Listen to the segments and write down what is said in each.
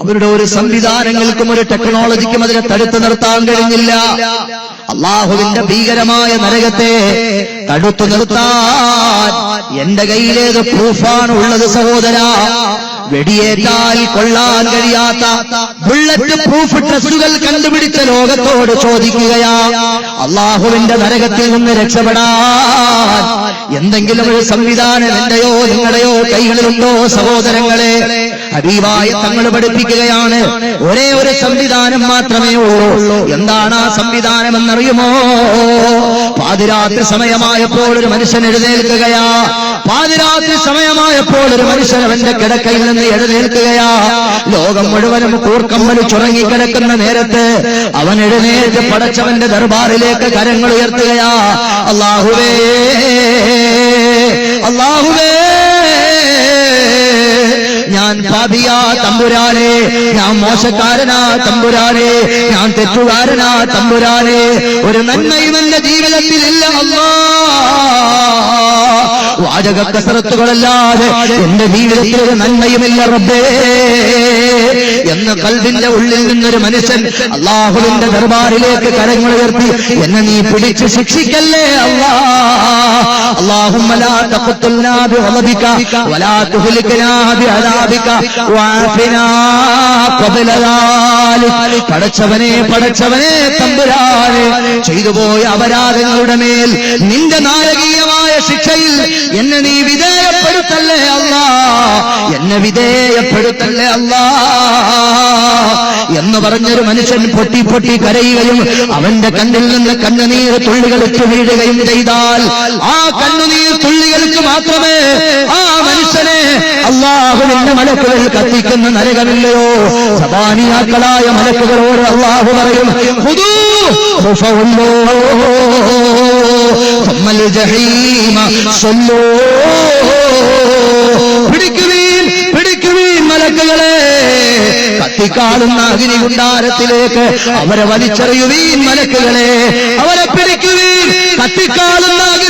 അവരുടെ ഒരു സംവിധാനങ്ങൾക്കും ഒരു ടെക്നോളജിക്കും അതിനെ തടുത്തു നിർത്താൻ കഴിഞ്ഞില്ല. അള്ളാഹുവിന്റെ ഭീകരമായ നരകത്തെ തടുത്തു നിർത്താൻ എന്റെ കയ്യിലേത് പ്രൂഫാണ് ഉള്ളത് സഹോദര. വെടിയേറ്റാൽ കൊള്ളാൻ കഴിയാത്ത ബുള്ളറ്റ് പ്രൂഫ് ഡ്രസ്സുകൾ കണ്ടുപിടിച്ച ലോകത്തോട് ചോദിക്കുകയാ അള്ളാഹുവിന്റെ നരകത്തിൽ നിന്ന് രക്ഷപ്പെടാൻ എന്തെങ്കിലും ഒരു സംവിധാനം എന്റെയോ നിങ്ങളുടെയോ കൈകളിലുണ്ടോ സഹോദരങ്ങളെ? ഹബീബായ തങ്ങൾ പഠിപ്പിക്കുകയാണ്. ഒരേ ഒരു സംവിധാനം മാത്രമേ ഉള്ളൂ. എന്താണ് ആ സംവിധാനം എന്നറിയുമോ പാതിരാത്രി സമയമായപ്പോൾ ഒരു മനുഷ്യൻ എഴുന്നേൽക്കുകയാ. പാതിരാത്രി സമയമായപ്പോൾ ഒരു മനുഷ്യൻ അവന്റെ കിടക്കയിൽ നിന്ന് എഴുന്നേൽക്കുകയാ. ലോകം മുഴുവനും കൂർക്കം വലിച്ചുറങ്ങി കിടക്കുന്ന നേരത്ത് അവൻ എഴുന്നേറ്റ് പടച്ചവന്റെ ദർബാറിലേക്ക് കരങ്ങൾ ഉയർത്തുകയാ. അള്ളാഹുവേ അള്ളാഹുവേ ഞാൻ പാപിയാ തമ്പുരാനെ ഞാൻ മോശക്കാരനാ തമ്പുരാനെ ഞാൻ തെറ്റുകാരനാ തമ്പുരാനെ. ഒരു നന്മയും എന്റെ ജീവിതത്തിലില്ല അല്ലാ. വാചക കസരത്തുകളല്ലാതെ എന്റെ ജീവിതത്തിൽ ഒരു നന്മയുമില്ല റബ്ബേ. എന്ന കൽവിന്റെ ഉള്ളിൽ നിന്നൊരു മനുഷ്യൻ അള്ളാഹുവിന്റെ ദർബാറിലേക്ക് കരങ്ങൾ ഉയർത്തി എന്നെ നീ പിടിച്ച് ശിക്ഷിക്കല്ലേ അള്ളാ അള്ളാഹുമ്മലാ തപ്പത്തുല്ലാതെ ഒലപിക്ക വലാ തുഹലിക്കനാതെ പടച്ചവനെ പടച്ചവനെ തമ്പുരാനെ ചെയ്തുപോയ അപരാധങ്ങളുടെ മേൽ നിന്റെ നാരകീയമായ ശിക്ഷയിൽ എന്നെ നീ വിധേയപ്പെടുത്തല്ലേ അല്ല? എന്നെ വിധേയപ്പെടുത്തല്ലേ അല്ല? എന്ന് പറഞ്ഞൊരു മനുഷ്യൻ പൊട്ടി പൊട്ടി കരയുകയും അവന്റെ കണ്ണിൽ നിന്ന് കണ്ണുനീർ തുള്ളികൾക്ക് വീഴുകയും ചെയ്താൽ ആ കണ്ണുനീർ തുള്ളികൾക്ക് മാത്രമേ ആ മനുഷ്യനെ അള്ളാഹുവിന്റെ മല മലക്കുകൾ കത്തിക്കുന്ന നരകമില്ലയോ സബാനിയാക്കളായ മലക്കുകളോട് അള്ളാഹു പറയും കത്തിക്കാളുന്ന അഗ്നി കുണ്ടാരത്തിലേക്ക് അവരെ വലിച്ചെറിയുവീൻ മലക്കുകളെ അവരെ പിടിക്കുവീൻ കത്തിക്കാളുന്ന അഗ്നി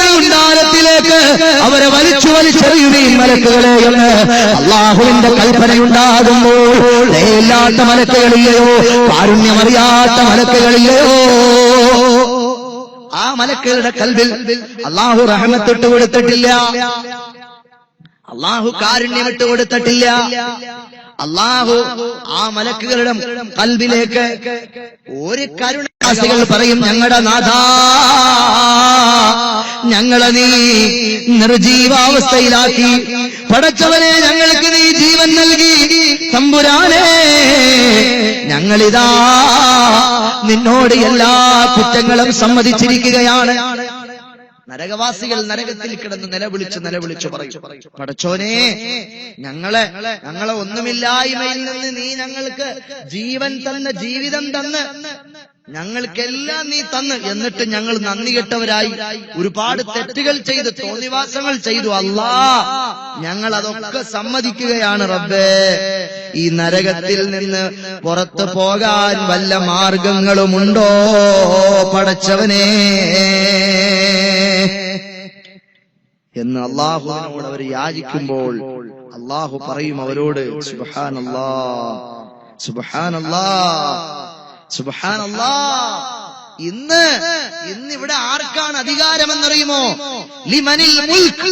അഗ്നികുണ്ടാരത്തിലേക്ക് അവരെ വലിച്ചു വലിച്ചെറിയുകയും മലക്കുകളെ എന്ന് അള്ളാഹുവിന്റെ കൽപ്പനയുണ്ടാകുമ്പോൾ ദയയില്ലാത്ത മലക്കുകളില്ലയോ കാരുണ്യമറിയാത്ത മലക്കുകളില്ലയോ? ആ മലക്കുകളുടെ കൽവിൽ അള്ളാഹു റഹമത്തിട്ട് കൊടുത്തിട്ടില്ല. അള്ളാഹു കാരുണ്യമിട്ട് കൊടുത്തിട്ടില്ല. അള്ളാഹു ആ മലക്കുകളുടെ കൽബിലേക്ക് ഒരു കരുണാസികൾ പറയും ഞങ്ങളുടെ നാഥ ഞങ്ങളെ നീ നിർജീവാവസ്ഥയിലാക്കി. പടച്ചവനെ ഞങ്ങൾക്ക് നീ ജീവൻ നൽകി. തമ്പുരാനെ ഞങ്ങളിതാ നിന്നോട് എല്ലാ കുറ്റങ്ങളും സമ്മതിച്ചിരിക്കുകയാണ്. നരകവാസികൾ നരകത്തിൽ കിടന്ന് നിലവിളിച്ച് നിലവിളിച്ച് പറയും. പടച്ചോനെ ഞങ്ങളെ ഞങ്ങളെ ഒന്നുമില്ലായ്മയിൽ നിന്ന് നീ ഞങ്ങൾക്ക് ജീവൻ തന്ന ജീവിതം തന്ന് ഞങ്ങൾക്കെല്ലാം നീ തന്ന് എന്നിട്ട് ഞങ്ങൾ നന്ദി കെട്ടവരായി. ഒരുപാട് തെറ്റുകൾ ചെയ്ത് തോന്നിവാസങ്ങൾ ചെയ്തു. അല്ലാ ഞങ്ങൾ അതൊക്കെ സമ്മതിക്കുകയാണ് റബ്ബേ. ഈ നരകത്തിൽ നിന്ന് പുറത്തു പോകാൻ വല്ല മാർഗങ്ങളുമുണ്ടോ പടച്ചവനേ? എന്ന് അള്ളാഹുവിനോട് അവർ യാചിക്കുമ്പോൾ അള്ളാഹു പറയും അവരോട് സുബഹാനല്ലാ സുബഹാനല്ലാ സുബഹാനല്ലാ ഇന്ന് ഇന്ന് ഇവിടെ ആർക്കാണ് അധികാരമെന്നറിയുമോ? ലിമനിൽ മുൽക്ക്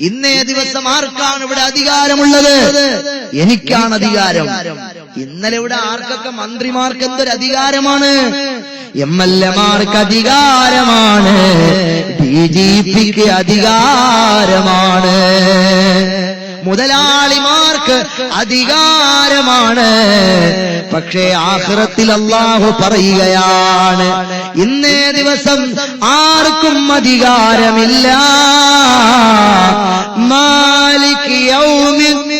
ഇന്നേ ദിവസം ആർക്കാണ് ഇവിടെ അധികാരമുള്ളത്? എനിക്കാണ് അധികാരം. ഇന്നലെ ഇവിടെ ആർക്കൊക്കെ മന്ത്രിമാർക്ക് എന്തൊരു അധികാരമാണ് എം എൽ അധികാരമാണ്. ഡി ജി പിക്ക് അധികാരമാണ്. മുതലാളിമാർക്ക് അധികാരമാണ്. പക്ഷേ ആഹ്റത്തിൽ അള്ളാഹു പറയുകയാണ് ഇന്നേ ദിവസം ആർക്കും അധികാരമില്ല. മാലിക് യൗമിദ്ദീൻ.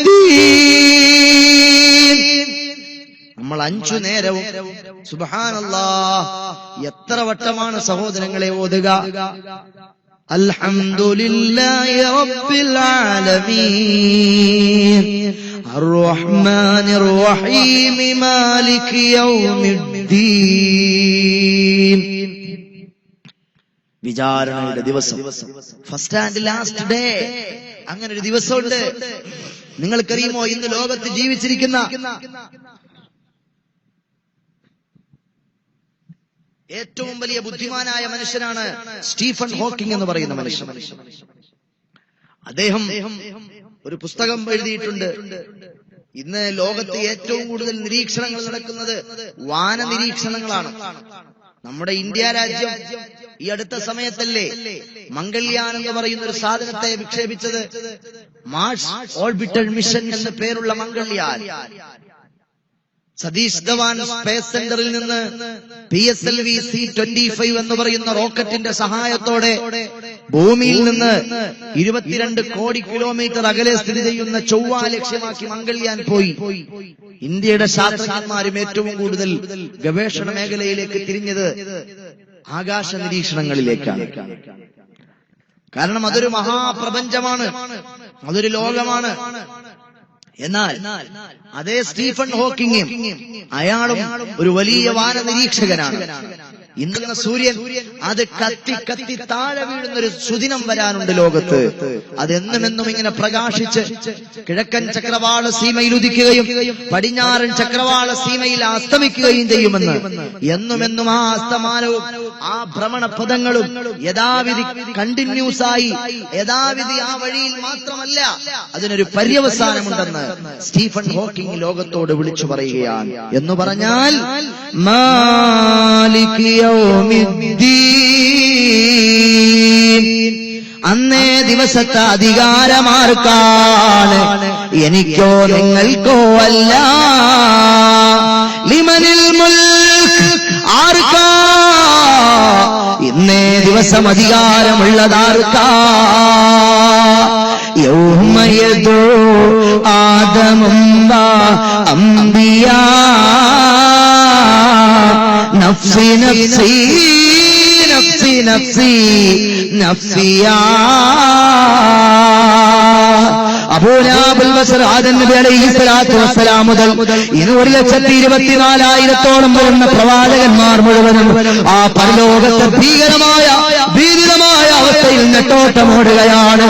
അഞ്ചു നേരവും. സുബഹാനല്ലാ. എത്ര വട്ടമാണ് സഹോദരങ്ങളെ ഓതുക? അൽഹംദുലില്ലാഹി റബ്ബിൽ ആലമീൻ. അർറഹ്മാനിർ റഹീം മാലിക് യൗമിദ്ദീൻ. വിചാരണയുടെ ദിവസം. First and last day. അങ്ങനെ ഒരു ദിവസമുണ്ട്. നിങ്ങൾക്കറിയുമോ ഇന്ന് ലോകത്ത് ജീവിച്ചിരിക്കുന്ന ഏറ്റവും വലിയ ബുദ്ധിമാനായ മനുഷ്യനാണ് സ്റ്റീഫൻ ഹോക്കിംഗ് എന്ന് പറയുന്ന മനുഷ്യൻ. അദ്ദേഹം ഒരു പുസ്തകം എഴുതിയിട്ടുണ്ട്. ഇന്ന് ലോകത്ത് ഏറ്റവും കൂടുതൽ നിരീക്ഷണങ്ങൾ നടക്കുന്നത് വാന നിരീക്ഷണങ്ങളാണ് നമ്മുടെ ഇന്ത്യ രാജ്യം ഈ അടുത്ത സമയത്തല്ലേ മംഗൾയാൻ എന്ന് പറയുന്ന ഒരു സാധനത്തെ വിക്ഷേപിച്ചത്? മാർസ് ഓർബിറ്റൽ മിഷൻ എന്ന പേരുള്ള മംഗൾയാൻ. സതീഷ് ധവാൻ സ്പേസ് സെന്ററിൽ നിന്ന് P S L V C twenty five എന്ന് പറയുന്ന റോക്കറ്റിന്റെ സഹായത്തോടെ ഭൂമിയിൽ നിന്ന് ഇരുപത്തിരണ്ട് കോടി കിലോമീറ്റർ അകലെ സ്ഥിതി ചെയ്യുന്ന ചൊവ്വ ലക്ഷ്യമാക്കി മംഗൾയാൻ പോയി. ഇന്ത്യയുടെ ശാസ്ത്രജ്ഞന്മാരും ഏറ്റവും കൂടുതൽ ഗവേഷണ മേഖലയിലേക്ക് തിരിഞ്ഞത് ആകാശ നിരീക്ഷണങ്ങളിലേക്കാണ്. കാരണം അതൊരു മഹാപ്രപഞ്ചമാണ്. അതൊരു ലോകമാണ്. എന്നാൽ അതേ സ്റ്റീഫൻ ഹോക്കിങ്ങും അയാളും ഒരു വലിയ വാന നിരീക്ഷകനാണ്. ഇന്ന സൂര്യൻ അത് കത്തി കത്തി താഴെ വീഴുന്ന ഒരു സുദിനം വരാനുണ്ട് ലോകത്ത്. അതെന്നുമെന്നും ഇങ്ങനെ പ്രകാശിച്ച് കിഴക്കൻ ചക്രവാള സീമയിൽ ഉദിക്കുകയും പടിഞ്ഞാറൻ ചക്രവാള സീമയിൽ അസ്തമിക്കുകയും ചെയ്യുമെന്ന്. എന്നുമെന്നും എന്നും ആ അസ്തമാനവും ആ ഭ്രമണ പദങ്ങളും യഥാവിധി കണ്ടിന്യൂസ് ആയി യഥാവിധി ആ വഴിയിൽ മാത്രമല്ല അതിനൊരു പര്യവസാനമുണ്ടെന്ന് സ്റ്റീഫൻ ഹോക്കിംഗ് ലോകത്തോട് വിളിച്ചു പറയുകയാണ് എന്ന് പറഞ്ഞാൽ. അന്നേ ദിവസത്തെ അധികാരമാർക്കാണ് എനിക്കോ നിങ്ങൾക്കോ അല്ല ലിമനിൽ മുൽ ആർക്കാ ഇന്നേ ദിവസം അധികാരമുള്ളതാർക്കാ? യൗമയതോ ആദമുമ്പ അമ്പിയ നഫ്സി നഫ്സി നഫ്സി നഫ്സി നഫ്സിയാ. മുതൽ ഒരു ലക്ഷത്തി ഇരുപത്തിനാലായിരത്തോളം വരുന്ന പ്രവാചകന്മാർ മുഴുവനും ആ പരലോകത്തെ ഭീകരമായ ഭീതിതമായ അവസ്ഥയിൽ നെട്ടോട്ടമോടുകയാണ്.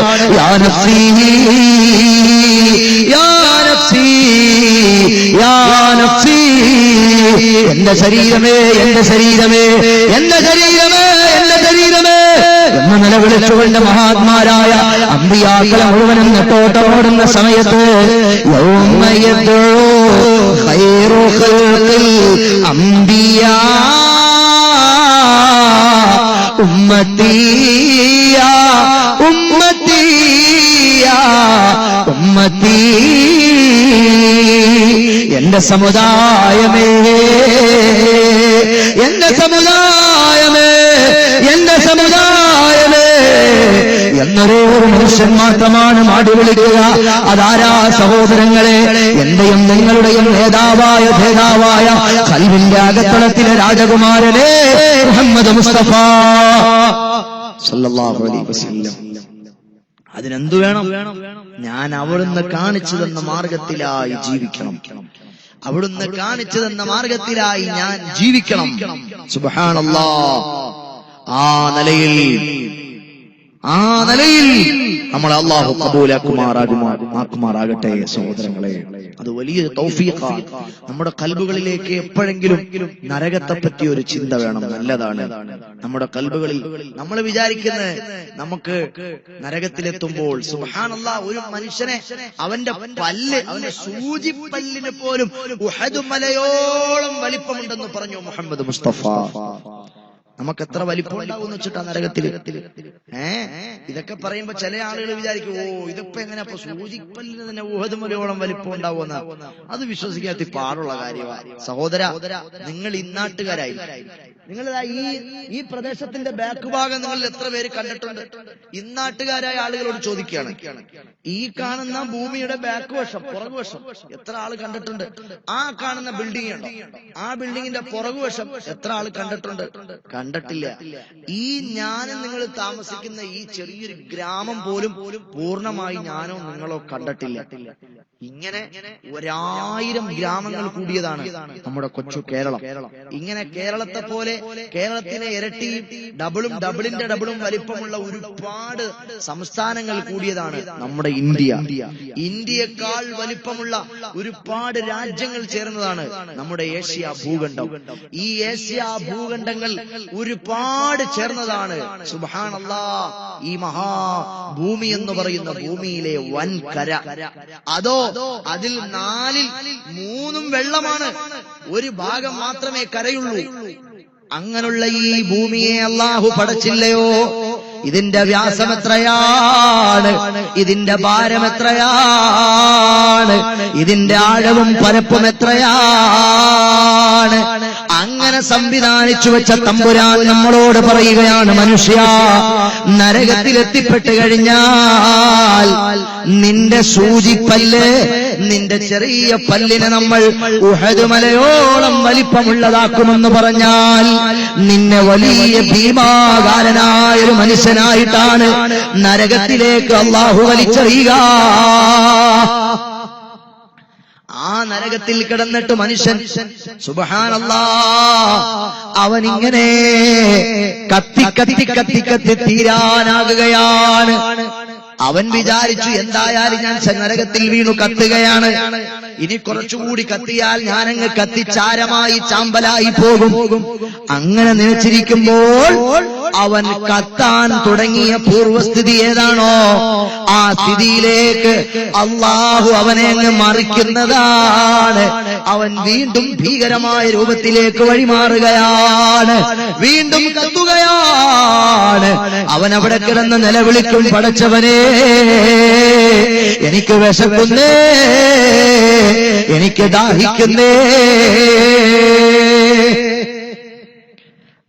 എന്റെ ശരീരമേ എന്റെ ശരീരമേ എന്റെ ശരീരമേ എന്റെ ശരീരമേ എന്ന് നിലവിളിച്ചുകൊണ്ട് മഹാത്മാരായ അമ്പിയാക്കളെ മുഴുവനും നെട്ടോട്ടമോടുന്ന സമയത്ത് അമ്പിയ ഉമ്മത്തിയാ ഉമ്മത്തിയാ ഉമ്മത്തി. എന്റെ സമുദായമേ എന്റെ എന്നൊരേ ഒരു മനുഷ്യൻ മാത്രമാണ് മാടി വിളിക്കുക. അതാരാ സഹോദരങ്ങളെ? എന്റെയും നിങ്ങളുടെയും നേതാവായ ഭേദാവായ കൽവിന്റെ അകത്തളത്തിലെ രാജകുമാരനെ മുഹമ്മദ് മുസ്തഫ. അതിനെന്തു വേണം? ഞാൻ അവിടുന്ന് കാണിച്ചു തന്ന മാർഗത്തിലായി ജീവിക്കണം. അവിടുന്ന് കാണിച്ചു തന്ന മാർഗത്തിലായി ഞാൻ ജീവിക്കണം. സുബഹാനല്ലാ. ആ നിലയിൽ ആ നിലയിൽ നമ്മൾ അള്ളാഹു കബൂലാക്കുമാറാകുമാറാകട്ടെ സഹോദരങ്ങളെ. അത് വലിയ നമ്മുടെ കൽബുകളിലേക്ക് എപ്പോഴെങ്കിലും നരകത്തെ പറ്റി ഒരു ചിന്ത വേണം. നല്ലതാണ്. നമ്മുടെ കൽബുകളിൽ നമ്മൾ വിചാരിക്കുന്നത് നമുക്ക് നരകത്തിലെത്തുമ്പോൾ ഒരു മനുഷ്യനെ അവന്റെ പല്ല് അവന്റെ സൂചി പല്ലിന് പോലും ഉഹദ് മലയോളം വലിപ്പമുണ്ടെന്ന് പറഞ്ഞു മുഹമ്മദ് മുസ്തഫ. നമുക്ക് എത്ര വലിപ്പം ഉണ്ടാവും എന്ന് വെച്ചിട്ടാ നരകത്തിൽ? ഏ? ഇതൊക്കെ പറയുമ്പോ ചില ആളുകൾ വിചാരിക്കും ഓ ഇതിപ്പോ എങ്ങനെ അപ്പൊ സൂചിപ്പല്ലിന് തന്നെ ഊഹത് മുലയോളം വലിപ്പം ഉണ്ടാവുമെന്ന് അത് വിശ്വസിക്കാത്ത പാടുള്ള കാര്യമാണ് സഹോദര നിങ്ങൾ ഇന്നാട്ടുകാരായി നിങ്ങൾ ഈ ഈ പ്രദേശത്തിന്റെ ബാക്ക് ഭാഗം നിങ്ങൾ എത്ര പേര് കണ്ടിട്ടുണ്ട്? ഇന്നാട്ടുകാരായ ആളുകളോട് ചോദിക്കുകയാണ്. ഈ കാണുന്ന ഭൂമിയുടെ ബാക്ക് വശം പുറകുവശം എത്ര ആൾ കണ്ടിട്ടുണ്ട്? ആ കാണുന്ന ബിൽഡിംഗ് ആണ് ആ ബിൽഡിങ്ങിന്റെ പുറകുവശം എത്ര ആൾ കണ്ടിട്ടുണ്ട്? കണ്ടിട്ടില്ല. ഈ ഞാനും നിങ്ങൾ താമസിക്കുന്ന ഈ ചെറിയൊരു ഗ്രാമം പോലും പൂർണമായി ഞാനോ നിങ്ങളോ കണ്ടിട്ടില്ല. ഇങ്ങനെ ഒരായിരം ഗ്രാമങ്ങൾ കൂടിയതാണ് നമ്മുടെ കൊച്ചു കേരളം. ഇങ്ങനെ കേരളത്തെ പോലെ കേരളത്തിനെ ഇരട്ടി ഡബിളും ഡബിളിന്റെ ഡബിളും വലിപ്പമുള്ള ഒരുപാട് സംസ്ഥാനങ്ങൾ കൂടിയതാണ് നമ്മുടെ ഇന്ത്യ. ഇന്ത്യയെക്കാൾ വലിപ്പമുള്ള ഒരുപാട് രാജ്യങ്ങൾ ചേർന്നതാണ് നമ്മുടെ ഏഷ്യ ഭൂഖണ്ഡം. ഈ ഏഷ്യ ഭൂഖണ്ഡങ്ങൾ ഒരുപാട് ചേർന്നതാണ്. സുബാനല്ലാ ഈ മഹാ ഭൂമി എന്ന് പറയുന്ന ഭൂമിയിലെ വൻകര അതോ അതിൽ നാലിൽ മൂന്നും വെള്ളമാണ്. ഒരു ഭാഗം മാത്രമേ കരയുള്ളൂ. അങ്ങനെയുള്ള ഈ ഭൂമിയെ അള്ളാഹു പടച്ചില്ലയോ? ഇതിന്റെ വ്യാസം എത്രയാണ്? ഇതിന്റെ ഭാരം എത്രയാണ്? ഇതിന്റെ ആഴവും പരപ്പും എത്രയാണ്? അങ്ങനെ സംവിധാനിച്ചു വെച്ച തമ്പുരാൻ നമ്മളോട് പറയുകയാണ് മനുഷ്യ നരകത്തിലെത്തിപ്പെട്ട് കഴിഞ്ഞാൽ നിന്റെ സൂചിപ്പല്ല് നിന്റെ ചെറിയ പല്ലിനെ നമ്മൾ ഉഹദ് മലയോളം വലിപ്പമുള്ളതാക്കുമെന്ന് പറഞ്ഞാൽ നിന്നെ വലിയ ഭീമാകാരനായ ഒരു മനുഷ്യനായിട്ടാണ് നരകത്തിലേക്ക് അള്ളാഹു വലിച്ചെറിയുക. ആ നരകത്തിൽ കിടന്നിട്ട് മനുഷ്യൻ സുബഹാനല്ലാ അവൻ ഇങ്ങനെ കത്തി കത്തി കത്തി കത്തി തീരാനാകുകയാണ്. അവൻ വിചാരിച്ചു എന്തായാലും ഞാൻ നരകത്തിൽ വീണു കത്തുകയാണ്. ഇനി കുറച്ചുകൂടി കത്തിയാൽ ഞാനങ്ങ് കത്തിച്ചാരമായി ചാമ്പലായി പോകും. അങ്ങനെ നിലച്ചിരിക്കുമ്പോൾ അവൻ കത്താൻ തുടങ്ങിയ പൂർവസ്ഥിതി ഏതാണോ ആ സ്ഥിതിയിലേക്ക് അള്ളാഹു അവനെ അങ്ങ് മറിക്കുന്നതാണ്. അവൻ വീണ്ടും ഭീകരമായ രൂപത്തിലേക്ക് വഴിമാറുകയാണ്. വീണ്ടും കത്തുകയാണ്. അവൻ അവിടെ കിടന്ന് നിലവിളിക്കും പടച്ചവനെ. എനിക്ക് വിശക്കുന്നേ എനിക്ക് ദാഹിക്കുന്നേ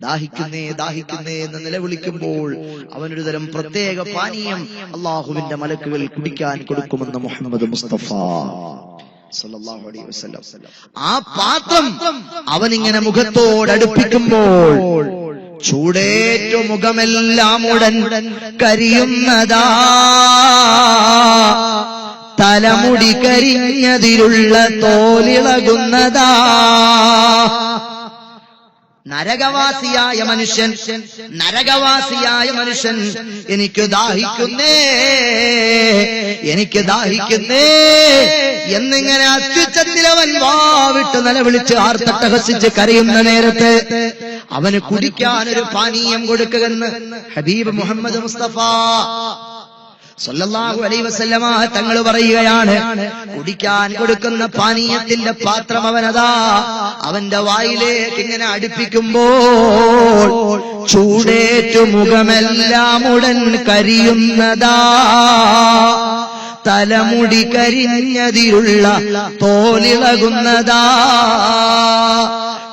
ദാഹിക്കുന്നേ ദാഹിക്കുന്നേ എന്ന് നിലവിളിക്കുമ്പോൾ അവനൊരു തരം പ്രത്യേക പാനീയം അള്ളാഹുവിന്റെ മലക്കുകൾ കുടിക്കാൻ കൊടുക്കുമെന്ന് മുഹമ്മദ് മുസ്തഫ. ആ പാത്രം അവനിങ്ങനെ മുഖത്തോടടുപ്പിക്കുമ്പോൾ ചൂടേറ്റു മുഖമെല്ലാം ഉടൻ കരിയുന്നതാ. തലമുടി കരിഞ്ഞതിലുള്ള തോലിളകുന്നതാ. നരകവാസിയായ മനുഷ്യൻ നരകവാസിയായ മനുഷ്യൻ എനിക്ക് ദാഹിക്കുന്നേ എനിക്ക് ദാഹിക്കുന്നേ എന്നിങ്ങനെ അത്യുച്ചത്തിലവൻ വാവിട്ട് നിലവിളിച്ച് ആർത്തട്ടഹസിച്ച് കരയുന്ന നേരത്ത് അവന് കുടിക്കാൻ ഒരു പാനീയം കൊടുക്കുമെന്ന് ഹബീബ് മുഹമ്മദ് മുസ്തഫ സല്ലല്ലാഹു അലൈഹി വസല്ലമ തങ്ങൾ പറയുകയാണ് കുടിക്കാൻ കൊടുക്കുന്ന പാനീയത്തിന്റെ പാത്രം അവനതാ. അവന്റെ വായിലേക്ക് ഇങ്ങനെ അടുപ്പിക്കുമ്പോൾ ചൂടേറ്റു മുഖമെല്ലാം ഉടൻ കരിയുന്നതാ. തലമുടി കരിഞ്ഞതിലുള്ള തോലിളകുന്നതാ.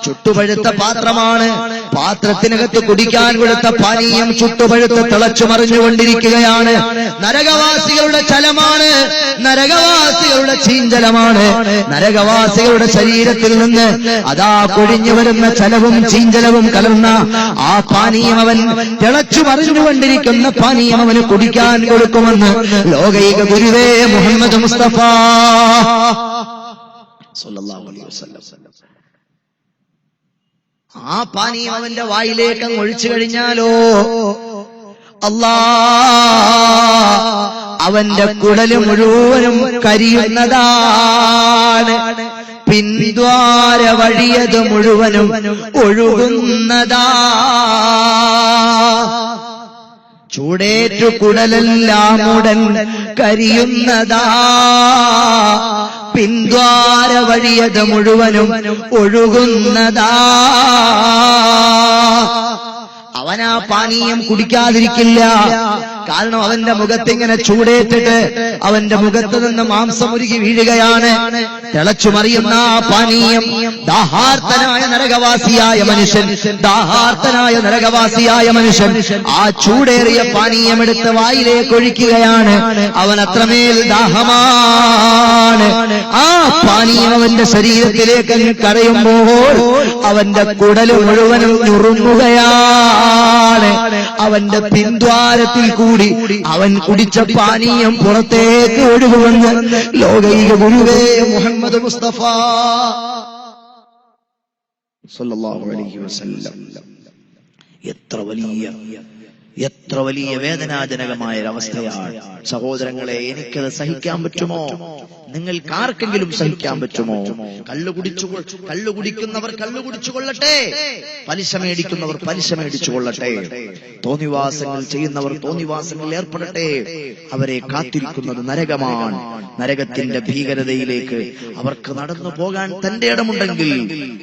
ചുട്ടുപഴുത്ത പാത്രമാണ്. പാത്രത്തിനകത്ത് കുടിക്കാൻ കൊടുത്ത പാനീയം ചുട്ടുപഴുത്ത് തിളച്ചു മറിഞ്ഞുകൊണ്ടിരിക്കുകയാണ് നരകവാസികളുടെ ചലമാണ്. നരകവാസികളുടെ ചീഞ്ചലമാണ്. നരകവാസികളുടെ ശരീരത്തിൽ നിന്ന് അതാ കൊഴിഞ്ഞു വരുന്ന ചലവും ചീഞ്ചലവും കലർന്ന ആ പാനീയം അവൻ തിളച്ചു മറിഞ്ഞുകൊണ്ടിരിക്കുന്ന പാനീയം അവന് കുടിക്കാൻ കൊടുക്കുമെന്ന് ലോകൈക ഗുരുവേ മുഹമ്മദ് മുസ്തഫ. സല്ലല്ലാഹു അലൈഹി വസല്ലം. ആ പാനീയം അവന്റെ വായിലേക്ക് അങ്ങ് ഒഴിച്ചു കഴിഞ്ഞാലോ? അല്ലാ അവന്റെ കുടൽ മുഴുവനും കരിയുന്നതാണ്. പിന്ദ്വാര വഴിയത് മുഴുവനും ഒഴുകുന്നതാ ചൂടേറ്റു കുടലെല്ലാം ഉടൻ കരിയുന്നതാ. പിന്ദ്വാര വഴിയത് മുഴുവനും ഒഴുകുന്നതാ. അവനാ പാനീയം കുടിക്കാതിരിക്കില്ല. കാരണം അവന്റെ മുഖത്ത് ഇങ്ങനെ ചൂടേറ്റിട്ട് അവന്റെ മുഖത്ത് നിന്ന് മാംസം ഉരുകി വീഴുകയാണ്. തിളച്ചു മറിയുന്ന ആ പാനീയം ദാഹാർത്തനായ നരകവാസിയായ മനുഷ്യൻ. ദാഹാർത്തനായ നരകവാസിയായ മനുഷ്യൻ. ആ ചൂടേറിയ പാനീയം എടുത്ത് വായിലേക്ക് ഒഴിക്കുകയാണ്. അവൻ അത്രമേൽ ദാഹമാണ്. ആ പാനീയം അവന്റെ ശരീരത്തിലേക്ക് അങ്ങ് കരയുമ്പോൾ അവന്റെ കുടൽ മുഴുവനും ഞുറുങ്ങുകയാണ്. അവന്റെ പിന്ദ്വാരത്തിൽ കൂടി അവൻ കുടിച്ച പാനീയം പുറത്തേക്ക് ഒഴുകുമെന്ന് ലോകൈക ഗുരുവേ മുഹമ്മദ് മുസ്തഫ സല്ലല്ലാഹു അലൈഹി വസല്ലം. എത്ര വലിയ എത്ര വലിയ വേദനാജനകമായ ഒരവസ്ഥയാണ് സഹോദരങ്ങളെ എനിക്കത് സഹിക്കാൻ പറ്റുമോ? നിങ്ങൾക്ക് ആർക്കെങ്കിലും സഹിക്കാൻ പറ്റുമോ? കല്ലു കുടിച്ചു കല്ലു കുടിക്കുന്നവർ കല്ലു കുടിച്ചു കൊള്ളട്ടെ. പലിശ മേടിക്കുന്നവർ പലിശ മേടിച്ചു കൊള്ളട്ടെ. തോന്നിവാസങ്ങൾ ചെയ്യുന്നവർ തോന്നിവാസങ്ങൾ ഏർപ്പെടട്ടെ. അവരെ കാത്തിരിക്കുന്നത് നരകമാണ്. നരകത്തിന്റെ ഭീകരതയിലേക്ക് അവർക്ക് നടന്നു പോകാൻ തന്റെ ഇടമുണ്ടെങ്കിൽ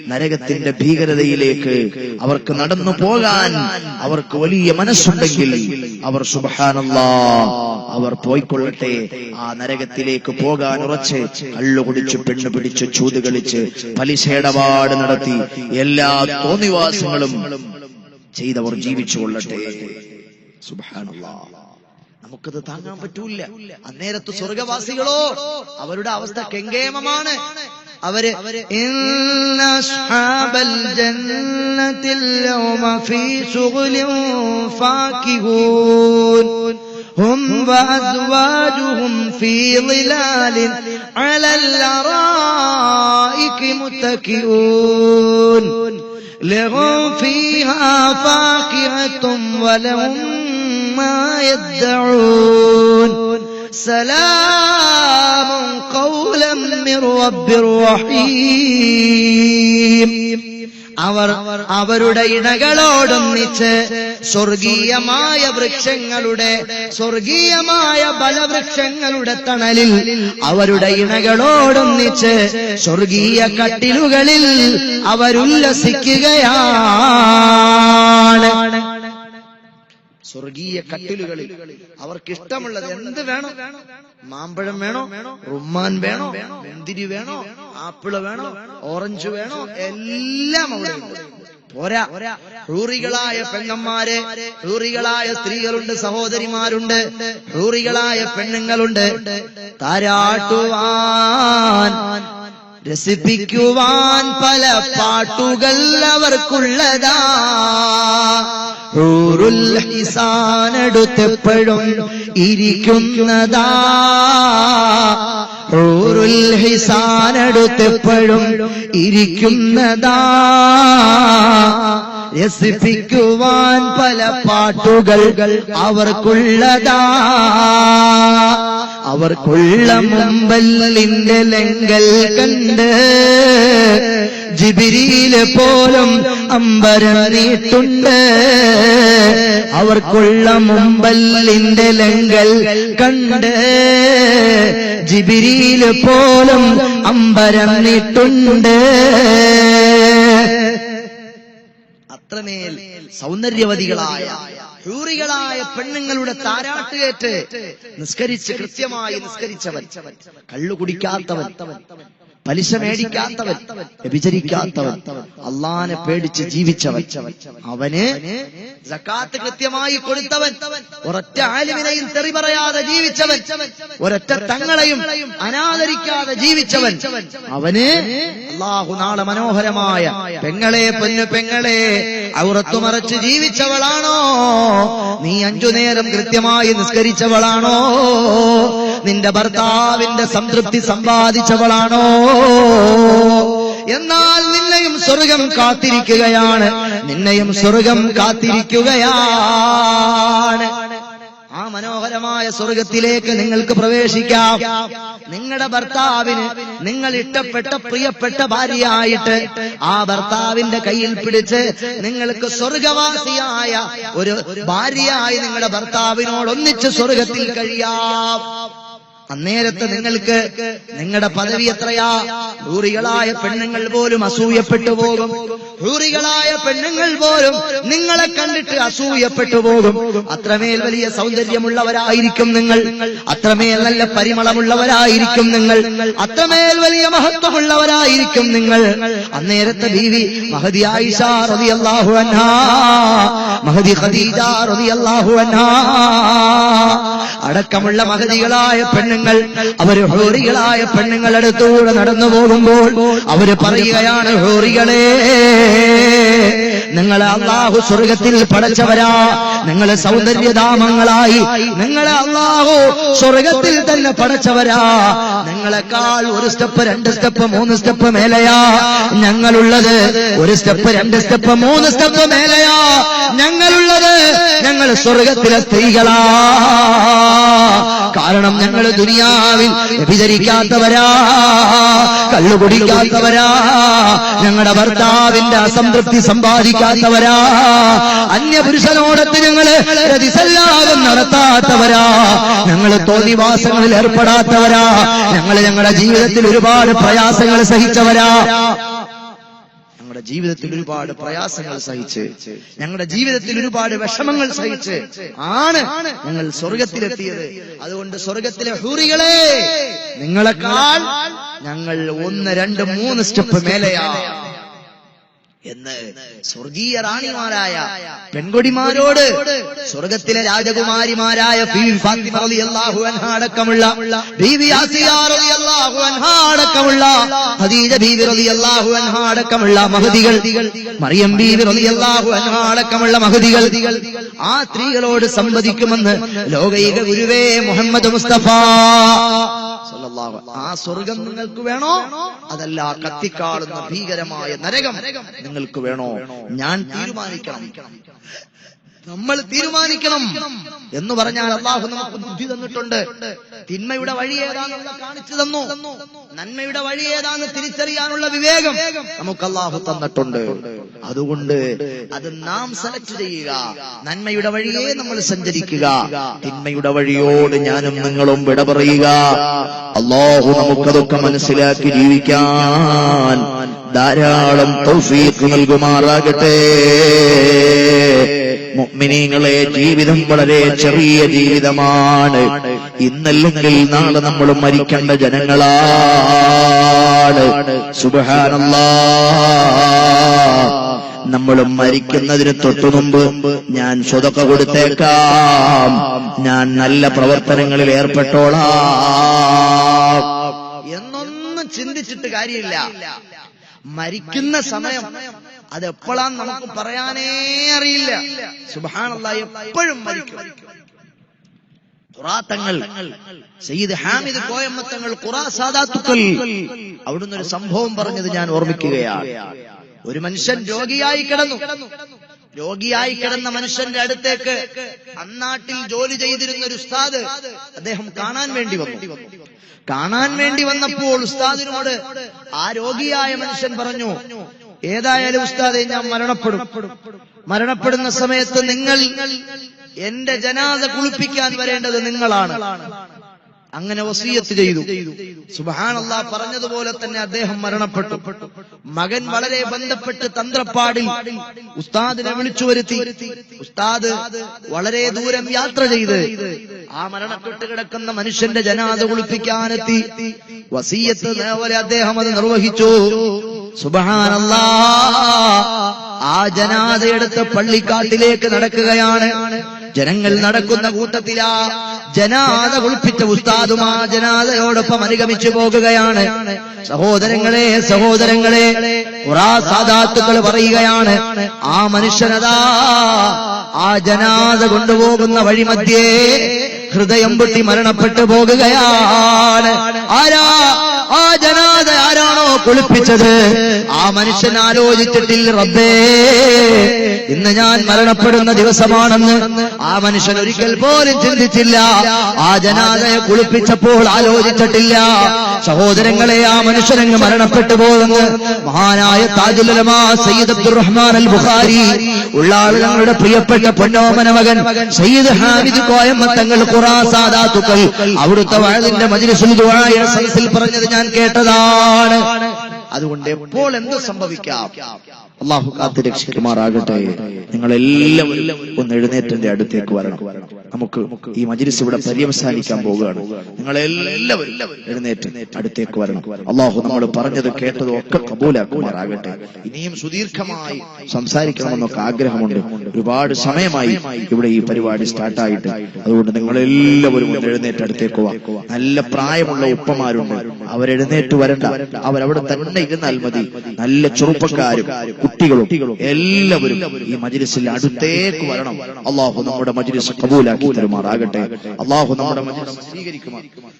നരകത്തിന്റെ ഭീകരതയിലേക്ക് അവർക്ക് നടന്നു പോകാൻ അവർക്ക് വലിയ മനസ്സുണ്ടെങ്കിൽ അവർ സുബഹാനല്ലാ അവർ പോയിക്കൊള്ളട്ടെ. ആ നരകത്തിലേക്ക് പോകാൻ ഉറച്ച് കള്ളു കുടിച്ചു പെണ്ണു പിടിച്ച് ചൂത് കളിച്ച് പലിശയിടപാട് നടത്തി എല്ലാ തോന്നിവാസങ്ങളും ചെയ്തവർ ജീവിച്ചു കൊള്ളട്ടെ. സുബഹാനല്ലാ. നമുക്കത് താങ്ങാൻ പറ്റൂല. അന്നേരത്ത് സ്വർഗവാസികളോ അവരുടെ അവസ്ഥ കെങ്കേമമാണ്. അവര് إن أصحاب الجنة اليوم في شغل فاكهون هم وأزواجهم في ظلال على الأرائك متكئون لهم فيها فاكهة ولهم ما يدعون سلام قولا من رب رحيم അവർ അവരുടെ ഇണകളോടൊന്നിച്ച് സ്വർഗീയമായ വൃക്ഷങ്ങളുടെ സ്വർഗീയമായ ബലവൃക്ഷങ്ങളുടെ തണലിൽ അവരുടെ ഇണകളോടൊന്നിച്ച് സ്വർഗീയ കട്ടിലുകളിൽ അവരുല്ലസിക്കുകയാണ് സ്വർഗീയ കട്ടിലുകളിൽ അവർക്ക് ഇഷ്ടമുള്ളത് എന്ത് വേണം മാമ്പഴം വേണോ റുമ്മാൻ വേണോ മുന്തിരി വേണോ ആപ്പിൾ വേണോ ഓറഞ്ച് വേണോ എല്ലാം അവിടെ. പോരാ. റൂറികളായ പെണ്ണന്മാര് റൂറികളായ സ്ത്രീകളുണ്ട് സഹോദരിമാരുണ്ട് റൂറികളായ പെണ്ണുങ്ങളുണ്ട്. താരാട്ടുവാൻ രസിപ്പിക്കുവാൻ പല പാട്ടുകൾ അവർക്കുള്ളതാ. ഹൂറുൽ ഹിസാനടുത്തെപ്പോഴും ഇരിക്കുന്നതാ. റൂറുൽ ഹിസാനടുത്തെപ്പോഴും ഇരിക്കുന്നതാ. രസിപ്പിക്കുവാൻ പല പാട്ടുകൾ അവർക്കുള്ളതാ. അവർക്കുള്ള മുമ്പല്ലിന്റെ ലങ്കൽ കണ്ട് ജിബിരിയിൽ പോലും അമ്പരം അവർക്കുള്ള മുമ്പല്ലിന്റെ ലങ്കൽ കണ്ട് ജിബിരിയിൽ പോലും അമ്പരം നീട്ടുണ്ട്. അത്രമേൽ സൗന്ദര്യവതികളായ ഹൂറികളായ പെണ്ണുങ്ങളുടെ താരാട്ടുകേറ്റ് നിസ്കരിച്ച് കൃത്യമായി നിസ്കരിച്ചവൻ. കള്ളു കുടിക്കാത്തവൻ. പലിശ മേടിക്കാത്തവൻ വ്യഭിചരിക്കാത്തവൻ അള്ളാനെ പേടിച്ച് ജീവിച്ചവൻ. അവന് സക്കാത്ത് കൃത്യമായി കൊടുത്തവൻ. ഒരൊറ്റ ആലിമിനെയും തെറി പറയാതെ ജീവിച്ചവൻ. ഒരൊറ്റ തങ്ങളെയും അനാദരിക്കാതെ ജീവിച്ചവൻ. അവന് അള്ളാഹു നാളെ മനോഹരമായ പെങ്ങളെ പൊന്നു പെങ്ങളെ ഔറത്തു മറച്ച് ജീവിച്ചവളാണോ? നീ അഞ്ചു നേരം കൃത്യമായി നിസ്കരിച്ചവളാണോ? നിന്റെ ഭർത്താവിന്റെ സംതൃപ്തി സമ്പാദിച്ചവളാണോ? എന്നാൽ നിന്നെയും സ്വർഗം കാത്തിരിക്കുകയാണ്. നിന്നെയും സ്വർഗം കാത്തിരിക്കുകയാണ്. ആ മനോഹരമായ സ്വർഗത്തിലേക്ക് നിങ്ങൾക്ക് പ്രവേശിക്കാം. നിങ്ങളുടെ ഭർത്താവിന് നിങ്ങൾ ഇഷ്ടപ്പെട്ട പ്രിയപ്പെട്ട ഭാര്യയായിട്ട് ആ ഭർത്താവിന്റെ കയ്യിൽ പിടിച്ച് നിങ്ങൾക്ക് സ്വർഗവാസിയായ ഒരു ഭാര്യയായി നിങ്ങളുടെ ഭർത്താവിനോട് ഒന്നിച്ച് സ്വർഗത്തിൽ കഴിയാം. അന്നേരത്ത് നിങ്ങൾക്ക് നിങ്ങളുടെ പദവി എത്രയാ? ഹൂറികളായ പെണ്ണുങ്ങൾ പോലും അസൂയപ്പെട്ടു പോകും. ഹൂറികളായ പെണ്ണുങ്ങൾ പോലും നിങ്ങളെ കണ്ടിട്ട് അസൂയപ്പെട്ടു പോകും. അത്രമേൽ വലിയ സൗന്ദര്യമുള്ളവരായിരിക്കും നിങ്ങൾ. അത്രമേൽ നല്ല പരിമളമുള്ളവരായിരിക്കും നിങ്ങൾ. അത്രമേൽ വലിയ മഹത്വമുള്ളവരായിരിക്കും നിങ്ങൾ. അന്നേരത്തെ ബീവി മഹദി ആയിഷ റളിയല്ലാഹു അൻഹാ. മഹദി അൻഹ. അടക്കമുള്ള മഹതികളായ പെണ്ണുങ്ങൾ അവർ ഹോറികളായ പെണ്ണുങ്ങൾ അടുത്തൂടെ നടന്നു പോകുമ്പോൾ അവർ പറയുകയാണ് ഹോറികളെ നിങ്ങൾ അള്ളാഹു സ്വർഗത്തിൽ പടച്ചവരാ. നിങ്ങൾ സൗന്ദര്യധാമങ്ങളായി നിങ്ങൾ അള്ളാഹു സ്വർഗത്തിൽ തന്നെ പടച്ചവരാ. നിങ്ങളെക്കാൾ ഒരു സ്റ്റെപ്പ് രണ്ട് സ്റ്റെപ്പ് മൂന്ന് സ്റ്റെപ്പ് മേലെയാ. ഞങ്ങളുള്ളത് ഒരു സ്റ്റെപ്പ് രണ്ട് സ്റ്റെപ്പ് മൂന്ന് സ്റ്റെപ്പ് മേലെയാ. ഞങ്ങളുള്ളത് ഞങ്ങൾ സ്വർഗത്തിലെ സ്ത്രീകളാ. കാരണം ഞങ്ങൾ ദുനിയാവിൽ വ്യഭിചരിക്കാത്തവരാ കള്ളു ഞങ്ങളുടെ ഭർത്താവിന്റെ അസംതൃപ്തി സമ്പാദിക്കാത്തവരാ അന്യപുരുഷനോടത്ത് ഞങ്ങൾ പ്രതിസല്ലാതം നടത്താത്തവരാ ഞങ്ങൾ തോന്നിവാസങ്ങളിൽ ഏർപ്പെടാത്തവരാ ഞങ്ങൾ ഞങ്ങളുടെ ജീവിതത്തിൽ ഒരുപാട് പ്രയാസങ്ങൾ സഹിച്ചവരാ. ഞങ്ങളുടെ ജീവിതത്തിൽ ഒരുപാട് പ്രയാസങ്ങൾ സഹിച്ച് ഞങ്ങളുടെ ജീവിതത്തിൽ ഒരുപാട് വിഷമങ്ങൾ സഹിച്ച് ആണ് ഞങ്ങൾ സ്വർഗത്തിലെത്തിയത്. അതുകൊണ്ട് സ്വർഗത്തിലെ ഹൂറികളെ നിങ്ങളെക്കാൾ ഞങ്ങൾ ഒന്ന് രണ്ട് മൂന്ന് സ്റ്റെപ്പ് മേലെയാ. എന്ന് സ്വർഗീയ റാണിമാരായ പെൺകൊടിമാരോട് സ്വർഗത്തിലെ രാജകുമാരിമാരായ അടക്കമുള്ള അടക്കമുള്ള അടക്കമുള്ള മറിയം ബീവി റളിയല്ലാഹു അൻഹ അടക്കമുള്ള മഹതികൾ ആ സ്ത്രീകളോട് സംവദിക്കുമെന്ന് ലോകൈക ഗുരുവേ മുഹമ്മദ് മുസ്തഫ ആ സ്വർഗം നിങ്ങൾക്ക് വേണോ? അതല്ല കത്തിക്കാളുന്ന ഭീകരമായ നരകം നിങ്ങൾക്ക് വേണോ? ഞാൻ തീരുമാനിക്കണം. നമ്മൾ തീരുമാനിക്കണം എന്ന് പറഞ്ഞാൽ അള്ളാഹു നമുക്ക് ബുദ്ധി തന്നിട്ടുണ്ട്. തിന്മയുടെ വഴി ഏതാണെന്ന് കാണിച്ചു തന്നു. നന്മയുടെ വഴി ഏതാന്ന് തിരിച്ചറിയാനുള്ള വിവേകം നമുക്ക് അള്ളാഹു തന്നിട്ടുണ്ട്. അതുകൊണ്ട് അത് നാം സെലക്ട് ചെയ്യുക. നന്മയുടെ വഴിയെ നമ്മൾ സഞ്ചരിക്കുക. തിന്മയുടെ വഴിയോട് ഞാനും നിങ്ങളും വിട പറയുക. അള്ളാഹു നമുക്കതൊക്കെ മനസ്സിലാക്കി ജീവിക്കാൻ ധാരാളം തൗഫീഖ് നൽകുമാറാകട്ടെ. മുഅ്മിനീങ്ങളെ ജീവിതം വളരെ ചെറിയ ജീവിതമാണ്. ഇന്നല്ലെങ്കിൽ നാളെ നമ്മൾ മരിക്കേണ്ട ജനങ്ങളാണ്. സുബഹാനല്ലാ. നമ്മൾ മരിക്കുന്നതിന് തൊട്ടു മുമ്പ് ഞാൻ സ്വതക്ക കൊടുത്തേക്കാം. ഞാൻ നല്ല പ്രവർത്തനങ്ങളിൽ ഏർപ്പെട്ടോളാം. എന്നൊന്നും ചിന്തിച്ചിട്ട് കാര്യമില്ല. മരിക്കുന്ന സമയം അത് എപ്പോഴാന്ന് നമുക്ക് പറയാനേ അറിയില്ല. സുബാനല്ല എപ്പോഴും മരിക്കും. ഖുറാത്തങ്ങൾ. സയ്യിദ് ഹാമിദ് കോയമ്മത്തങ്ങൾ ഖുറാ അവിടുന്ന് ഒരു സംഭവം പറഞ്ഞത് ഞാൻ ഓർമ്മിക്കുകയാണ്. ഒരു മനുഷ്യൻ രോഗിയായി കിടന്നു. രോഗിയായി കിടന്ന മനുഷ്യന്റെ അടുത്തേക്ക് അന്നാട്ടിൽ ജോലി ചെയ്തിരുന്ന ഒരു ഉസ്താദ് അദ്ദേഹം കാണാൻ വേണ്ടി വന്നു. കാണാൻ വേണ്ടി വന്നപ്പോൾ ഉസ്താദിനോട് ആ രോഗിയായ മനുഷ്യൻ പറഞ്ഞു ഏതായാലും ഉസ്താദെ ഞാൻ മരണപ്പെടും. മരണപ്പെടുന്ന സമയത്ത് നിങ്ങൾ എന്റെ ജനാസ കുളിപ്പിക്കാൻ വരേണ്ടത് നിങ്ങളാണ്. അങ്ങനെ വസീയത്ത് ചെയ്തു. സുബാനല്ല പറഞ്ഞതുപോലെ തന്നെ അദ്ദേഹം മരണപ്പെട്ടു. മകൻ വളരെ ബന്ധപ്പെട്ട് തന്ത്രപ്പാടിൽ ഉസ്താദിനെ വിളിച്ചു വരുത്തി. ഉസ്താദ് വളരെ ദൂരം യാത്ര ചെയ്ത് ആ മരണപ്പെട്ട് കിടക്കുന്ന മനുഷ്യന്റെ ജനാദ കുളിപ്പിക്കാനെത്തി. വസീയത്ത് പോലെ അദ്ദേഹം അത് നിർവഹിച്ചു. സുബഹാനല്ലാ. ആ ജനാദയെടുത്ത് പള്ളിക്കാട്ടിലേക്ക് നടക്കുകയാണ്. ജനങ്ങൾ നടക്കുന്ന കൂട്ടത്തിലാ. ജനാദ കുളിപ്പിച്ച ഉസ്താദുമാ ജനാദയോടൊപ്പം അനുഗമിച്ചു പോകുകയാണ്. സഹോദരങ്ങളെ സഹോദരങ്ങളെ ഖുറാ സാദാത്തുക്കൾ പറയുകയാണ് ആ മനുഷ്യനതാ ആ ജനാദ കൊണ്ടുപോകുന്ന വഴിമധ്യേ ഹൃദയം പൊട്ടി മരണപ്പെട്ടു പോകുകയാണ്. ആരാ? ആ ജനാദ ആരാണോ കുളിപ്പിച്ചത്. ആ മനുഷ്യൻ ആലോചിച്ചിട്ടില്ല റബ്ബേ. ഇന്ന് ഞാൻ മരണപ്പെടുന്ന ദിവസമാണെന്ന് ആ മനുഷ്യൻ ഒരിക്കൽ പോലും ചിന്തിച്ചില്ല. ആ ജനാദയെ കുളിപ്പിച്ചപ്പോൾ ആലോചിച്ചിട്ടില്ല. സഹോദരങ്ങളെ ആ മനുഷ്യനങ്ങ് മരണപ്പെട്ടു പോകുന്നു മഹാനായ താജുലമാ സയ്യിദ് അബ്ദുറഹ്മാൻ അൽ ബുഖാരി ഉള്ള ആൾ പ്രിയപ്പെട്ട പൊന്നോമന മകൻ സയ്യിദ് ഹാമിദ് കോയമ്മത്തങ്ങൾ ഖുറാ സാദാത്തുക്കൾ. അവിടുത്തെ വഴതിന്റെ മജിലിസുൽ ദുആയുടെ സദസ്സിൽ പറഞ്ഞത് ഞാൻ കേട്ടതാണ്. അതുകൊണ്ട് എപ്പോൾ എന്ത് സംഭവിക്കാം? അള്ളാഹു കാത്ത് രക്ഷിക്കുമാറാകട്ടെ നിങ്ങൾ എല്ലാവരും ഒന്ന് എഴുന്നേറ്റന്റെ അടുത്തേക്ക് വരണം. നമുക്ക് ഈ മജിലിസ് ഇവിടെ പര്യവസാനിക്കാൻ പോവുകയാണ്. നിങ്ങൾ എല്ലാവരും എഴുന്നേറ്റ് അടുത്തേക്ക് വരണം. അള്ളാഹു നമ്മൾ പറഞ്ഞത് കേട്ടതും ഒക്കെ കബൂലാക്കുമാറാകട്ടെ. ഇനിയും സുദീർഘമായി സംസാരിക്കണമെന്നൊക്കെ ആഗ്രഹമുണ്ട്. ഒരുപാട് സമയമായി ഇവിടെ ഈ പരിപാടി സ്റ്റാർട്ടായിട്ട്. അതുകൊണ്ട് നിങ്ങൾ എല്ലാവരും എഴുന്നേറ്റ് അടുത്തേക്ക് പോവാം. നല്ല പ്രായമുള്ള ഉപ്പമാരുണ്ട്. അവരെഴുന്നേറ്റ് വരണ്ട. അവരവിടെ തന്നെ ഇരുന്നാൽ മതി. നല്ല ചെറുപ്പക്കാരും കുട്ടികളും എല്ലാവരും ഈ മജിലിസിൽ അടുത്തേക്ക് വരണം. അള്ളാഹു നമ്മുടെ മജിലിസ് കബൂലാക്കി. തരുമാറാകട്ടെ അള്ളാഹു നമ്മുടെ സ്വീകരിക്കുമാർ